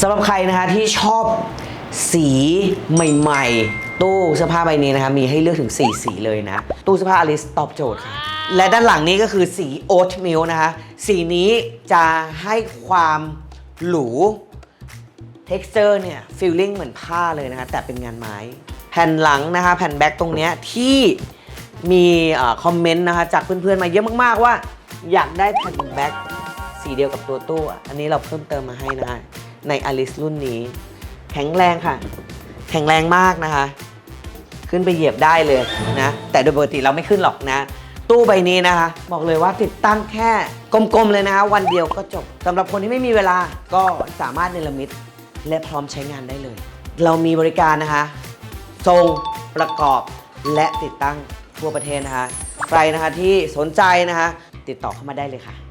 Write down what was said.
สำหรับใครนะคะที่ชอบสีใหม่ ๆ ตู้เสื้อผ้าใบนี้นะคะมีให้เลือกถึง 4 สีเลยนะ ตู้เสื้อผ้าอลิสตอบโจทย์ค่ะ และด้านหลังนี้ก็คือสีโอ๊ตมิลนะคะ สีนี้จะให้ความหรู texture เนี่ย feeling เหมือนผ้าเลยนะคะ แต่เป็นงานไม้ แผ่นหลังนะคะ แผ่นแบ็กตรงเนี้ยที่มีคอมเมนต์นะคะ จากเพื่อนๆ มาเยอะมากๆว่า อยากได้แผ่นแบ็กสีเดียวกับตัวตู้ อันนี้เราเพิ่มเติมมาให้นะคะ ในอลิสรุ่นนี้ แข็งแรงค่ะ แข็งแรงมากนะคะ ขึ้นไปเหยียบได้เลยนะ แต่โดยปกติเราไม่ขึ้นหรอกนะ ตู้ใบนี้นะคะ บอกเลยว่าติดตั้งแค่กลมๆเลยนะคะ วันเดียวก็จบสำหรับคนที่ไม่มีเวลาก็สามารถเนรมิตและพร้อมใช้งานได้เลย เรามีบริการนะคะทรงประกอบและติดตั้งทั่วประเทศนะคะ ใครนะคะที่สนใจนะคะ ติดต่อเข้ามาได้เลยค่ะ